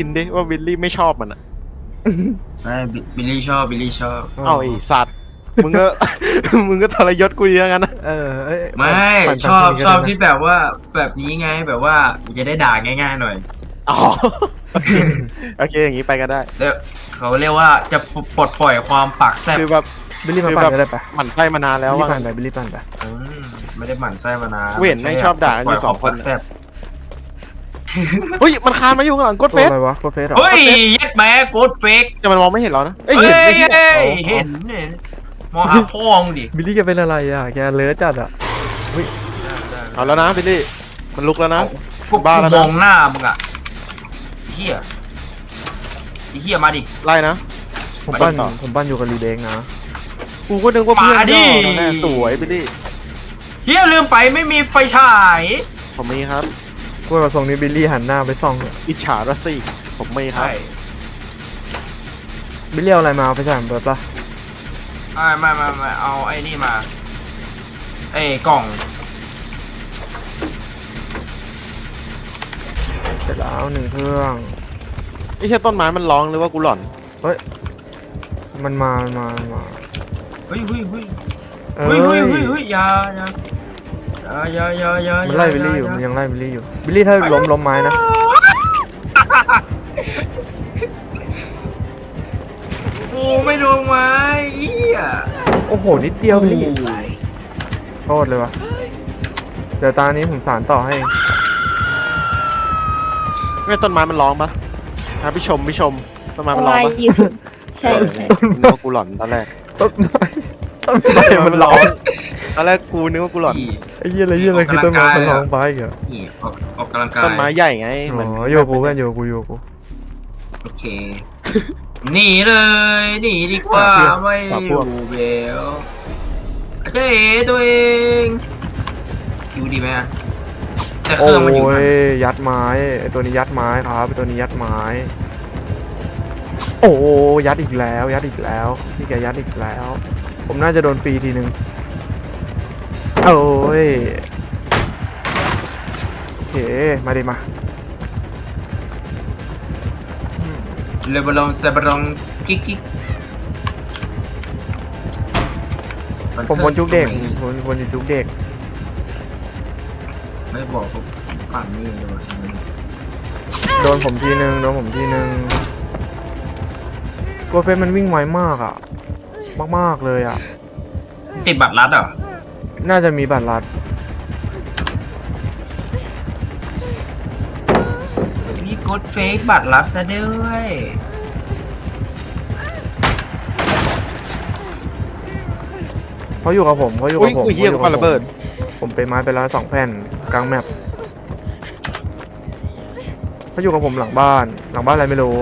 กินดิว่าวิลลี่ไม่ชอบมันอะไม่บิบิลลี่ชอบบิลลี่ชอบ เอาไอสัตว์ มึงก็ มึงก็ทรยศกูดีแล้วกันนะ เออเอ้ยไม่ปั่นชอบปั่นชอบกันที่แบบว่าแบบนี้ไงแบบว่าจะได้ด่าง่ายๆหน่อยอ๋อโอเคโอเคอย่างนี้ไปก็ได้ แล้วเขาเรียกว่าจะปลดปล่อยความปากแซ่บคือแบบ บิลลี่มาคือปั่แบบนก็ได้ปะหมันไส้มานานบิแล้ลวลี่ว่าปั่นไปบิลลี่ปั่นไป อืมไม่ได้หมั่นไส้มานานเว้นไม่ชอบด่ากันอยู่สองคน ปล่ยความปากแซ่บ เฮ้ยมันคานมาอยู่ข้างหลังกดเฟตัวสอะไรวะโคตรเฟสเหรอเฮ้ยเย็ดแม่โกดเฟกแต่มันมองไม่เห็นเรานะเอ้ยเฮ้เห็นยไอ้เหี้ยเห็นเห็นเห็นมองหาพ่อมึงดิบิลลี่แกเป็นอะไรอะแกเลือจัดอะเอาแล้วนะบิลลี่มันลุกแล้วนะกูบ้าแล้วนะมองหน้ามึงอะเฮียไอ้เฮียมาดิไล่นะผมปั้นต่อผมปั้นอยู่กับรีเบงนะกูก็นึกว่าเพื่อนมาดิย่อแน่สวยบิลลี่เฮียลืมไปไม่มีไฟฉายผมมีครับ กลัวกับทรงนี้บิลลี่หันหน้าไปส่องอิจฉารัสซี่ผมมีครับ ใช่บิลลี่เอาอะไรมาเอาไปใส่เปิดปะไม่ไม่ไม่ไม่เอาไอ้นี่มา ไอ้กล่อง เสร็จแล้วหนึ่งเครื่อง ไอ้เหี้ยต้นไม้มันร้องหรือว่ากูหลอน มันมามันมามันมาเฮ้ยเฮ้ยเฮ้ยเอ้เฮ้ยเฮ้ยยเฮ้ยเฮ้ยอยาอยา อยาอยาอยามันไล่บิลลี่อยู่ามันยังไล่บิลลี่อยู่บิลลี่ถ้าล้มล้มไม้นะโอ้ไม่ลงไม้เอี้ยโอ้โหนิดเดียวบิลลี่โทษเลยวะเดี๋ยวตานี้ผมสารต่อให้เองไม่ต้นไม้มันร้องปะนะพี่ชมพี่ชมต้นไม้มันร้องวายปะอยู่ใช่ใช่ นึกว่ากูหลอนตอนแรก ต้นไม้ต้น ไม้มัมันนร้ร้อองงตอนแรกกูนึกว่ากูหลอนนี่ ไอ้เหี้ยอะไรเหี้ยอะไรคือต้นไม้มันร้องไปเหรอนี่ออกออกกำลังกายต้นไม้ใหญ่ไงอ๋เหมือนอโยกูเพื่อนโยกูโยกูโอเคหนีเลยหนีดีกว่าไม่อยู่เบลเจ๊ตัวเองอยู่ดีไหมอะแต่เคโอ้รื่องมันอยู่ยยัดไม้ไอ้ตัวนี้ยัดไม้ครับไอ้ตัวนี้ยัดไม้ โอ้ยัดอีกแล้ว ยัดอีกแล้วพี่แกยัดอีกแล้ว ผมน่าจะโดนฟรีทีนึงโอ้ยโอเคมาดิมาเลบลองเซบลองกิ๊กกิ๊กผมวนจุกเด็กผมวนอยู่จุกเด็ก ไม่บอกผมฝั่งนี้เลยว่ะโดนผมทีนึงโดนผมทีนึงโกเฟนมันวิ่งไวมากอะ มากๆเลยอะ ติดบัตรรัดเหรอน่าจะมีบัตรลัดมีกดเฟกบัตรรัดซะด้วย เขาอยู่กับผมเขาอยู่อุ้กัยบผมกูเฮียกูขาปาอยู่ระเบิดผมผมไปไม้ไปแล้วสองแผ่นกลางแมปเขาอยู่กับผมหลังบ้าน หลังบ้านอะไรไม่รู้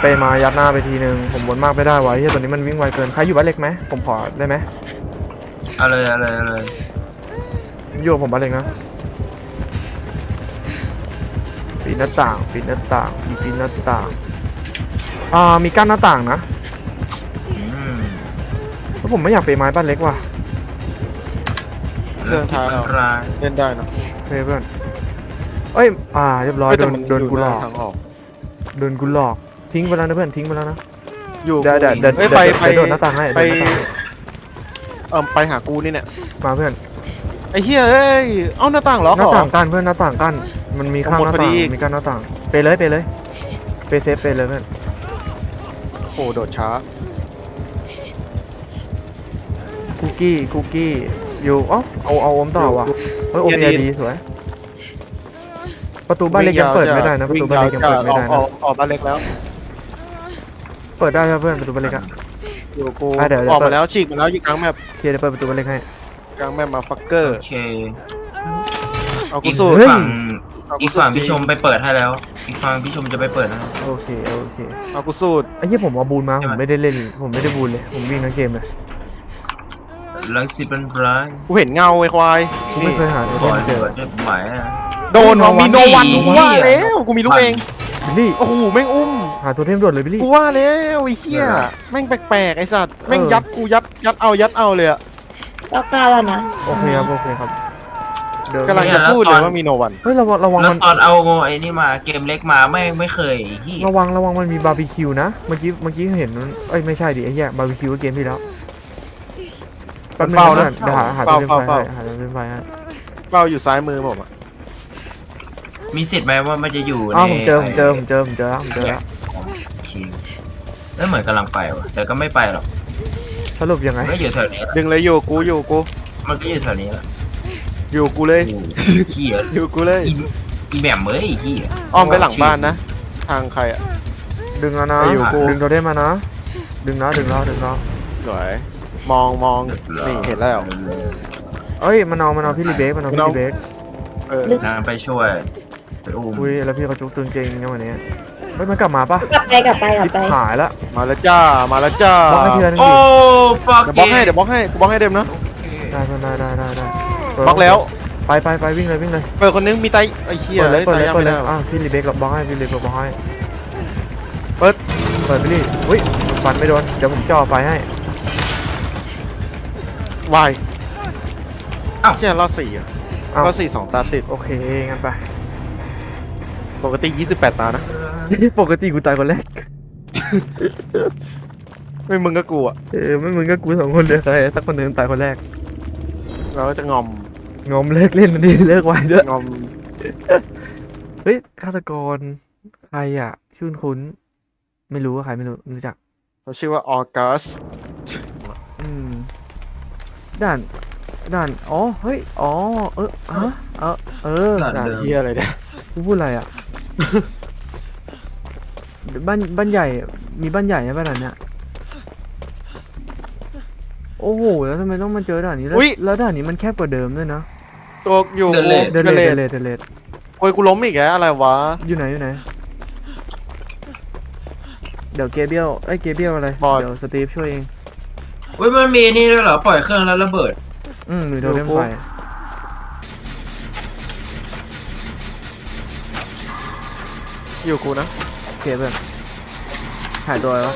ผมไปมายัดหน้าไปทีนึงผมวนมากไม่ได้ไวะเฮียตัวนี้มันวิ่งไวเกินใครอยู่บ้านเล็กไหมผมขอได้ไหมเอาเลยเอาเลยเอาเลยอยู่กับผมบ้านเล็กนะปิดหน้าต่างปิดหน้าต่างปิดปิดหน้าต่างอ่ามีกั้นหน้าต่างนะอืมแล้วผมไม่อยากไปไม้บ้านเล็กว่ะเครื่องช้าแล้เราวสิบอันตรายเล่นได้นะเฮ้ยเพื่อนเอ้ยอ่าเรียบร้อยเฮ้ยโดแต่นมันโดนกูหลอกทางออก โดนกูหลอก ทิ้งไปแล้วนะเพื่อนทิ้งไปแล้วนะ อยู่เดี๋ยวเดี๋ยวเดี๋ยวเอ้ยเดี๋ยวไปเดี๋ยวไปเดี๋ยวโดดหน้าต่างให้ไปโดดหน้าต่างให้ เออไปหากูนี่เนี่ยมาเพื่อนไอ้เฮียเอ้ยเอ้าหน้าต่างเหรอหน้าขอต่างกั้นเพื่อนหน้าต่างกั้นมันมีข้างหมดหน้าพอดีต่างอีกมีกั้นหน้าต่างไปเลยไปเลยไปเซฟไปเลยเพื่อนโอ้โดดช้าคุกกี้คุกกี้อยู่เอ้าเอาเอาอมต่อว่ะเฮ้ยโอเกีเมียยร์ดีดีสวย ประตูบ้านเล็กยังเปิดไม่ได้นะประตูบ้านเล็กยังเปิดไม่ได้อนะ อกออกบ้านเล็กแล้ว เปิดได้ครับเพื่อนประตูบ้านเล็กอะอยู่กูอะเดี๋ยวเดี๋ยว ออกมาแล้วฉีกมาแล้วยิงกลางแมปเคลียร์เดี๋ยวเปิดประตูบ้านเล็กให้ กลางแมปมาฟักเกอร์โอเค เอากูอีกสู้เฮ้ย ฝั่งเอาอีกฝั่งพี่ชมไปเปิดให้แล้ว อีกฝั่งพี่ชมจะไปเปิดนะโอเคโอเคเอากูสู้ไอ้ที่ผมเอาบูนมาใช่ผไหมมไม่ได้เล่น ผมไม่ได้บูนเลยผมวิ่งทั้งเกมเลยแล้วสิเป็นร้ายกูเห็นเงาไอ้ควายกูไม่เคยหาก่อนเล่นเจเดืออดด้วยหมายอะ โดนว่ะมีโนวันโนวันกูว่าแล้วกูมีลูกเอง บิลลี่โอ้โหแม่งอุ้ม หาตัวเทมด่วนเลยบิลลี่ กูว่าแล้วไอ้เหี้ยแม่งแปลกๆไอ้สัตว์แม่งเออ ยัดกูยัดยัดเอายัดเอาเลยอะเก้าเก้าแล้วนะโอเคครับโอเคครับเดี๋ยวกำลังจะพูดเลยว่ามีโนวันเฮ้ยระวังระวังแล้วมันตอนเอาไอ้นี่มาเกมเล็กมาไม่ไม่เคยที่ระวังระวังมันมีบาร์บีคิวนะเมื่อกี้เมื่อกี้เห็นมันเอ้ยไม่ใช่ดิไอ้เหี้ยบาร์บีคิวเกมที่แล้วแป๊บนึงเฝ้านะเดี๋ยวหาหาเฝ้าตัวเล่นไฟเฝ้าให้หาตัวเล่นไฟให้ เป้าอยู่ซ้ายมือผมอะมีสิทธิ์ไหมว่ามันจะอยู่ในอ้าวผมเจอผมเจอผมเจอผมเจอแล้วผมเจอแล้ว คิงแล้วเหมือนกำลังไปว่ะ แต่ก็ไม่ไปหรอกสรุปยังไง มันก็อยู่แถวนี้ดึงเลยอยู่กูอยู่กูมันก็อยู่แถวนี้แหละอยู่กูเลยโอ้โหเหี้ยอยู่กูเลย อีอีแหม่มเอ้ยไอ้เหี้ยอ้อมไปหลังบ้านนะ ทางใครอะดึงแล้วนะไปอยู่กู ดึงตัวได้มานะ ดึงแล้วดึงแล้วดึงแล้วสวยมองมองนี่เห็นแล้ว เอ้ยมันเอามันเอาพี่รีเบคมันเอาพี่มันเอารีเบคเออ นางไปช่วยไปอุ้มอุ้ยแล้วพี่เขาจุกตึงเจริงยังวันนี้เฮ้ยมันกลับมาปะกลับไปกลับไปกลับไปหายละมาแล้วจ้า มาแล้วจ้าบล็อกให้ทีละนึงโอ้ดิฟักเดี๋ยวบล็อกให้เดี๋ยวบล็อกให้กูบล็อกให้เดมนะ ได้ได้ได้ได้ได้บล็อกแล้ว ไปไปไปวิ่งเลยวิ่งเลยเปิดคนนึงมีไตไอ้เหี้ยเปิดเลยเปิดเลยตาเปิดเลยไม่ได้อ้าวพี่รีเบคกับบล็อกให้พี่รีเบคกับบล็อกให้เปิดเปิดไปดิอุ้ยฟันไม่โดนเดี๋ยวผมจ่อไฟให้วายเหี้ยรอดสี่อะอ้าวรอดสี่สองตาติดโอเคงั้นไปปกติ 28 ตานะ ปกติกูตายคนแรก ไม่มึงก็กูอะเออไม่มึงก็กูสองคนเลยใครสักคนหนึ่งตายคนแรก เราก็จะงอมงอมเลิกเล่นมันดิเลิกไว้ด้วยงอมเฮ้ยฆาตกร ใครอะ ชื่นคุ้น ไม่รู้ว่าใครไม่รู้ไม่รู้จักเขาชื่อว่าออกัสอืมด่านด่านอ๋อเฮ้ยอ๋อเออฮะเออเออด่านเหี้ยอะไรเนี่ยกูพูดอะไรอะ บ้านบ้านใหญ่ มีบ้านใหญ่ไหมบ้านหลังเนี้ยโอ้โหแล้วทำไมต้องมาเจอด่านนี้แล้วแล้วด่านนี้มันแคบกว่าเดิมด้วยนะตัวอยู่เดเลเดเดเลเลเดเลโอ้ยกูล้มอีกแล้วอะไรวะอยู่ไหนอยู่ไหนเดี๋ยวเกเบียลไอ้ยเกเบียลอะไรบอด เดี๋ยวสตีฟช่วยเองเว้ยมันมีนี่ด้วยเหรอปล่อยเครื่องแล้วระเบิด อืมมีโทรเทมดูกูไฟอยู่กูนะโอ เคเพื่อนหายตัวแล้ว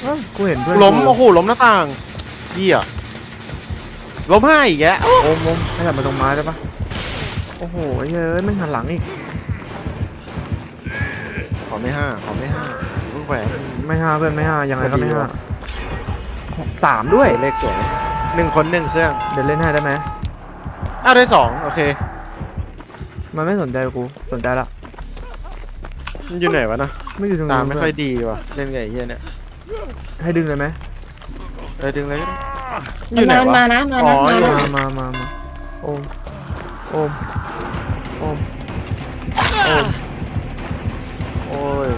เอ้ากูเห็นเพื่อนล้มกูโอ้โหล้มหน้าต่างเหี้ยล้มให้อีกแกแล้วโอมโอมให้กลับมาตรงไม้ได้ปะโอ้โหไอ้เฮ้ยไม่งหันหลังอีกขอไม่ห้าขอไม่ห้าลูกแหวนไม่ห้าเพื่อนไม่ห้ายังไงก็ไม่พอดีห้าว่ะสามด้วย เลขสวยหนึ่งคนหนึ่งเครื่องเดี๋ยวเล่นให้ได้ไหมอ้าวได้สองโอเค มันไม่สนใจกูสนใจละ มันอยู่ไหนวะนะไม่อยู่ตรงตานู้นไม่เพื่ค่ออยนดีว่ะเล่นไงไอ้เหี้ยเนี่ยให้ดึงเลยไหมเออดึงเลยก็ได้อมันยู่ไหนมามันวะ มานะมาอ๋นะอมาอยู่ นะมามามามาโอมโอมโอมโอมโอ้ย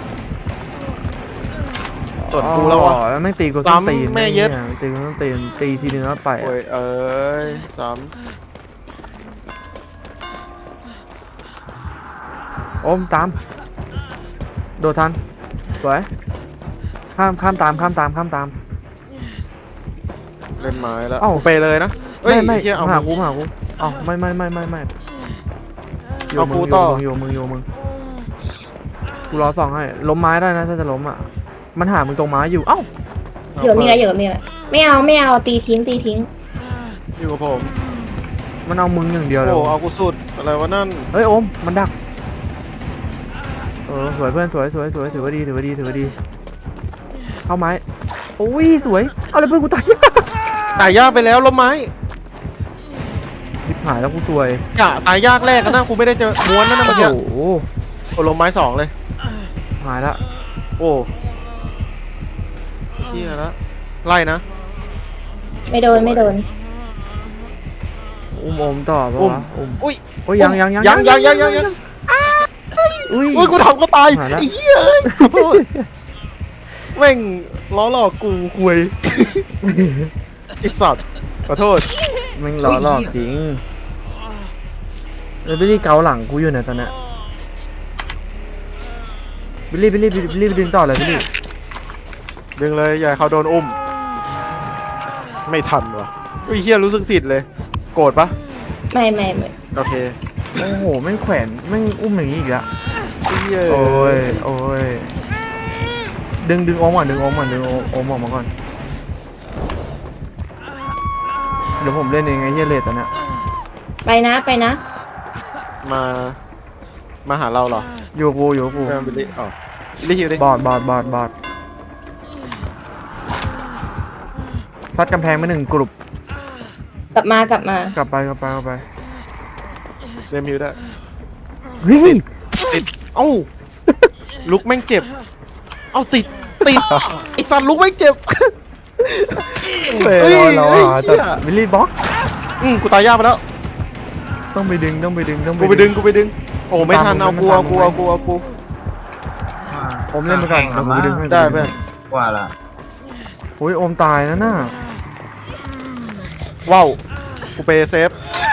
จดกูแล้ววะ อ๋อแล้วไม่ตีกูส้นซ้ำตีนแม่เย็ด นี่ตีกูส้นตีนตีทีนึงแล้วไปอะโอ้ยเอ้ยสามโอมตาม โดดทันสวยข้ามข้ามตามข้ามตามข้ามตามเล่นไม้แล้วเอ้าไปเลยนะเอ้ยไม่ไม่เหี้ยเอามาหามึกูงมาหากูเอ้าไม่ไม่ไม่ไม่ไม่โยเอามึกูงต่อโยมึงโยมึงกูรอส่องให้ล้มไม้ได้นะถ้าจะล้มอะมันหามึงตรงไม้อยู่เอ้าเดี๋ยวมีอะไรเดี๋ยวมีอะไรไม่เอาไม่เอาตีทิ้งตีทิ้งอยู่กับผมมันเอามึงอย่างเดียวเลยโอ้เอากูสุดอะไรวะนั่นเฮ้ยโอมมันดัก เออสวยเพื่อนสวยสวยสวยถือว่าดีถือว่าดีถือว่าดีเข้าไม้โอ้ยสวยเอาเลยเพื่อนกูตายตายยากไปแล้วล้มไม้ทิบหายแล้วกูสวยกะตายยากแรกนะกูไม่ได้เจอม้วนนั่นนะโอ้เมื่อโหกี้โอ้ล้มไม้สองเลยหายละโอ้เฮียละไล่นะไม่โดนไม่โดนอุ้มโอมต่อปะอุ้มวะอุ้มอุ้ยโอ้ยยังยังยังยังยังยังยังยัง อุ้ยอุ้ยกูทำก็ตายหายละไอ้เหี้ยเอ้ยขอโทษแม่งล้อหลอกกูคุยไอ้สัตว์ขอโทษแม่งล้อหลอกจริงเลยบิลลี่เกาหลังกูอยู่เนี่ยตอนเนี้ยบิลลี่บิลลี่บิลลี่บิลลี่ดึงต่อเลยบิลลี่ดึงเลยอย่าให้เขาโดนอุ้ม ไม่ทันวะอุ้ยเฮียรู้สึกผิดเลย โกรธปะไม่ไม่ไม่โอเค โอ้โหแม่งแขวนแม่งอุ้มอย่างนี้อีกแล้ว เฮียโอ้ย โอ้ย ดึงดึงโอมก่อนดึงโอมก่อนดึงโอมโอมออกมาก่อน เดี๋ยวผมเล่นเองไอ้เฮียเลดตอนเนี้ยไปนะไปนะ มา มาหาเราเหรออยู่กับกูอยู่กับกูเพื่อนบิลลี่อ๋อบิลลี่ฮิวดิบอดบอดบอดบอดซัดกำแพงไปหนึ่งกลุ่มกลับมากลับมา กลับไปกลับไปกลับไปเดมฮิวได้เฮ้ย ติด เอ้า ลุกแม่งเจ็บ เอ้าติด ติด ไอสัตว์ลุกแม่งเจ็บ เฮ้ยเฮ้ยเราเฮ้ยอะเหี้จัดยวิลลี่บล็อกอืมกูตายยากไปแล้ว ต้องไปดึงต้องไปดึงต้องกูไปดึง กูไปดึง โอ้ไม่ทัน เอากูเอากูเอากูเอากูผมเล่นไปก่อนเดี๋ยวผมไปดึงให้ได้เพื่อนว่าละโอ้ยโอมตายแล้วน่ะว้าว กูไปเซฟ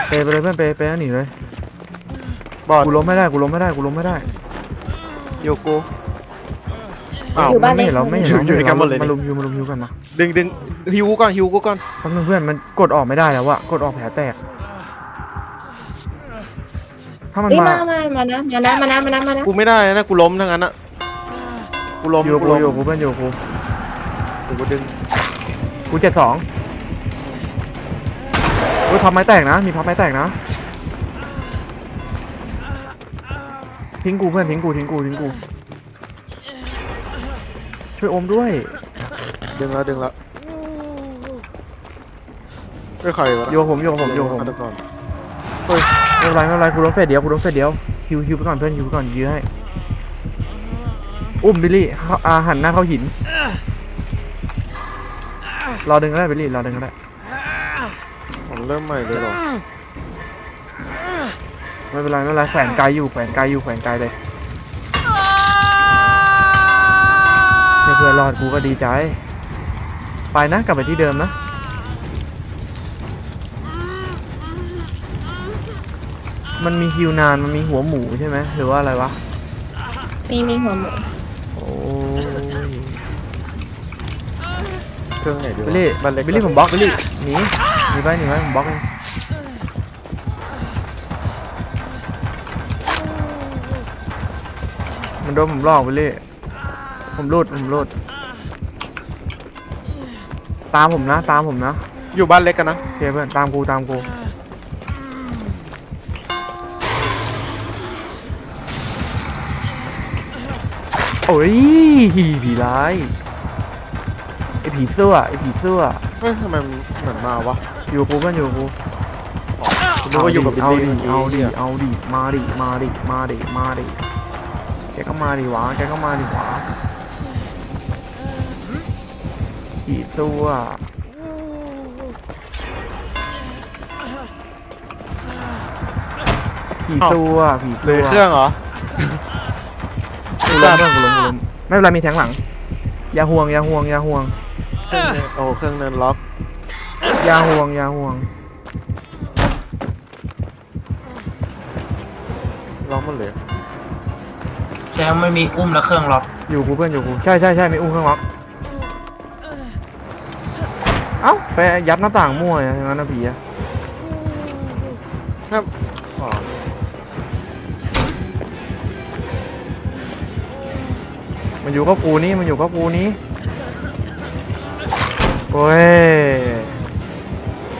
เปไปเลยเพื่อนเปเปแล้วหนีเลย บอดกูล้มไม่ได้กูล้มไม่ได้กูล้มไม่ได้อยู่กูอ้าวอยู่บ้านไม่เล็กเห็นเราไม่เห็นอยู่เราอยู่ในกันหมดเลยมาลุมฮิวมาลุมฮิวกันมาดึงดึงฮิวกูก่อนฮิวกูก่อนแป๊บนึงเพื่อนมันกดออกไม่ได้แล้วอะกดออกแผลแตก ถ้ามันเอ้ยมามามามานะมานะมานะมานะมานะกูไม่ได้นะกูล้มทั้งนั้นอะกูล้มอยู่กับกูกูล้มอยู่กับกูเพื่อนอยู่กับกูกูกูดึงกูเจ็ดสองเฮ้ยพับไม้แตกนะ มีพับไม้แตกนะ ทิ้งกูเพื่อนทิ้งกูทิ้งกูทิ้งกู ช่วยอมด้วย ดึงแล้วดึงแล้วไม่ใครวะโยกับผมโยกับผมโยกับผมฆาตกรไม่เป็นไรไม่เป็นไรกูล้มเฟสเดียวกูล้มเฟสเดียวฮิวฮิวไปก่อนเพื่อนฮิวไปก่อนยื้อให้อุ้มบิลลี่เข้าอาหันหน้าเข้าหินรอดึงก็ได้บิลลี่รอดึงก็ได้ผมเริ่มใหม่เลยเหรอ ไม่เป็นไรไม่เป็นไรแขวนไกลอยู่แขวนไกลอยู่แขวนไกลเลยเนี่ยเพื่อนรอดกูก็ดีใจ ไปนะกลับไปที่เดิมนะมันมีฮิวนานมันมีหัวหมูใช่ไหมหรือว่าอะไรวะมีมีหัวหมูโอ้ยเครื่องไหนดีวะบิลลี่บ้านเล็กบิลลี่ผมบล็อกบิลลี่หนีหนีไปหนีไปผมบล็อกเอง มันโดนผมหลอกบิลลี่ผมรูดผมรูดตามผมนะ ตามผมนะอยู่บ้านเล็กกันนะโอเคเพื่อนตามกูตามกูโอ้ยผีร้ายไอผีเสื้อไอผีเสื้อเฮ้ยทำไมมันเหมือนมาวะอยู่กับกูเพื่อนอยู่กับกูผมนึกว่าอยู่กับบิลเอาลี่ดิเอาดิเมื่อกี้เอาดิมาดิมาดิมาดิมาดิแกก็มาดิวะแกก็มาดิวะผีเสื้อผีเสื้อผีหรืเสื้ออเครื่องเหรอ กูล้มเพื่อนกูล้มกูล้มไม่เป็นไรมีแทงหลัง อย่าห่วงอย่าห่วงอย่าห่วงเครื่องเนี่ยโอ้เครื่องนั้นล็อก อย่าห่วงอย่าห่วง ล็อกหมันเลย แชมป์ไม่มีอุ้มและเครื่องล็อกอยู่กูเพื่อนอยู่กูใช่ใช่ใช่มีอุ้งข้างล็อกเอ้าไปยัดหน้าต่างมั่วอย่างนั้นนะผีอะครับอ๋อมันอยู่กับกูนี่มันอยู่กับกูนี่โอ้ย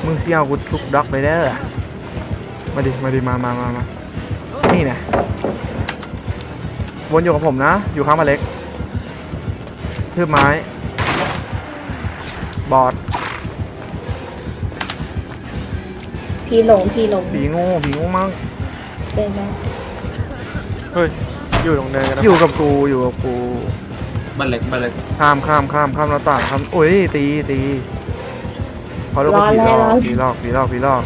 มึงเสี่ยวกูทุกด็อกไปเด้อมาดิมาดิมามามามานี่นะ วนอยู่กับผมนะ อยู่ข้างมาเล็กทืบไม้ บอดพี่หลงพี่หลงผีงูผีงูมั้งเดินไปเฮ้ย อยู่ตรงเนินกันนะอยู่กับกู อยู่กับกูบันเล็กบันเล็กข้ามข้ามข้ามข้ามหน้าต่างข้ามโอ้ย ตีตีเขาเรียกร้อว่านผีแล้หลวอร้อกนผีหลอกผีหลอกผีหลอก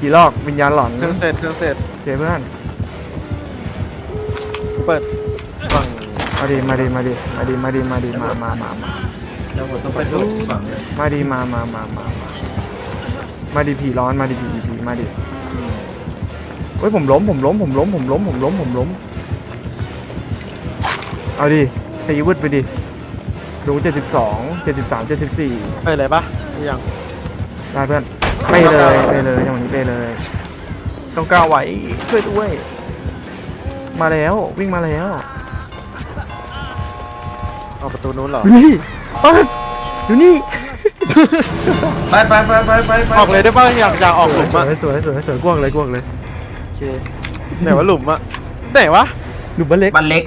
ผีหลอกวิญญาณหลอนเครื่องเสร็จเครื่องเสร็จ เจเพื่อนกู เปิดฝั่งมาดิมาดิมาดิมาดิมาดิมาดิมามามามาแล้วผมต้องไปดูฝั่งเลยมาดิมามามามามามาดิผีร้อนมาดิผีผีผีมาดิเฮ้ยผมล้มผมล้มผมล้มผมล้มผมล้มผมล้มเอาดิตีวืดไปดิดูเจ็ดสิบสองเจ็ดสิบสามเจ็ดสิบสี่เอ้ยอะไรปะยังได้เพื่อนไปเลยไปเลยอย่างนี้ไปเลย ต้องก้าวไหวช่วยด้วย มาแล้ววิ่งมาแล้วเอาประตูนู้นเหรอ ดูนี่เปิดดูนี่ไปไปไปไปไปไปออกเลยได้ป่ะอยากอยากออกหลุมสวอะยสวยสวยสวยกว้างเลยกว้างเลยโอเคไหนวะหลุมอะไหนวะหลุมบ้านเล็กบันเล็ก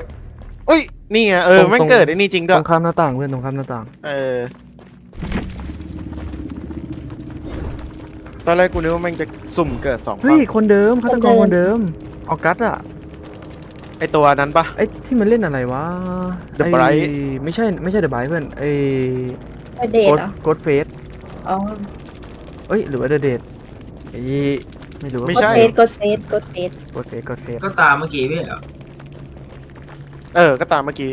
อุ้ยนี่ไงเออตรงๆ แม่งเกิดไอ้นี่จริงด้ตวรยงข้ามหน้าต่างเพื่อนตรงข้ามหน้าต่างเออตอนแรกกูนึกว่าแม่งจะสุ่มเกิดสองเฮ้ฝั่ยงคนเดิมฆาตกรคนเดิมคนเดิมออกัสอะ ไอตัวนั้นปะ ไอ้ที่มันเล่นอะไรวะ The ไอ้ Bright ไม่ใช่ไม่ใช่เดอะไบรท์เพื่อนไอ้ไปเดทโกดเหรอโกดเฟสอ๋อเอ้ยหรือว่าเดอะเดทไอ้ไม่รู้ว่าไม่กใช่ดเฟสกดเฟสกดเฟสโกดเฟสโกดเฟสก็ตามเมื่อกี้พี่เหรอเออ ก็ตามเมื่อกี้